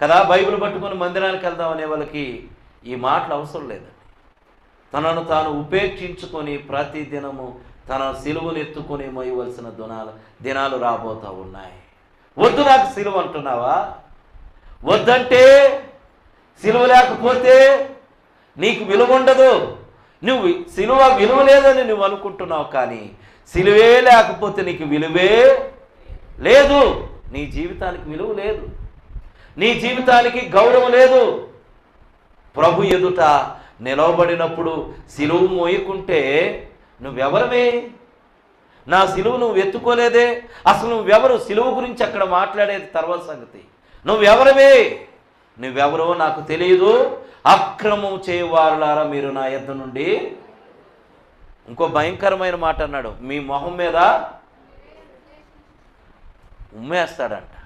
కదా బైబిల్ పట్టుకొని మందిరానికి వెళ్దాం అనే వాళ్ళకి ఈ మాటలు అవసరం లేదండి. తనను తాను ఉపేక్షించుకొని ప్రతి దినము తన సిలువనెత్తుకొని మోయవలసిన దునాలు దినాలు రాబోతా ఉన్నాయి. వద్దు నాకు సిలువ అంటున్నావా? వద్దంటే సిలువ లేకపోతే నీకు విలువ ఉండదు. నువ్వు సిలువ విలువ లేదని నువ్వు అనుకుంటున్నావు కానీ సిలువే లేకపోతే నీకు విలువే లేదు. నీ జీవితానికి విలువ లేదు. నీ జీవితానికి గౌరవం లేదు. ప్రభు ఎదుట నిలవబడినప్పుడు సిలువు మోయకుంటే నువ్వెవరమే? నా సిలువు నువ్వు ఎత్తుకోలేదే. అసలు నువ్వెవరు? సిలువు గురించి అక్కడ మాట్లాడేది తర్వాత సంగతి. నువ్వెవరమే? నువ్వెవరో నాకు తెలియదు. అక్రమం చేయవారులారా మీరు నా యొద్ద నుండి. ఇంకో భయంకరమైన మాట అన్నాడు. మీ మొహం మీద ఉమ్మేస్తాడంట.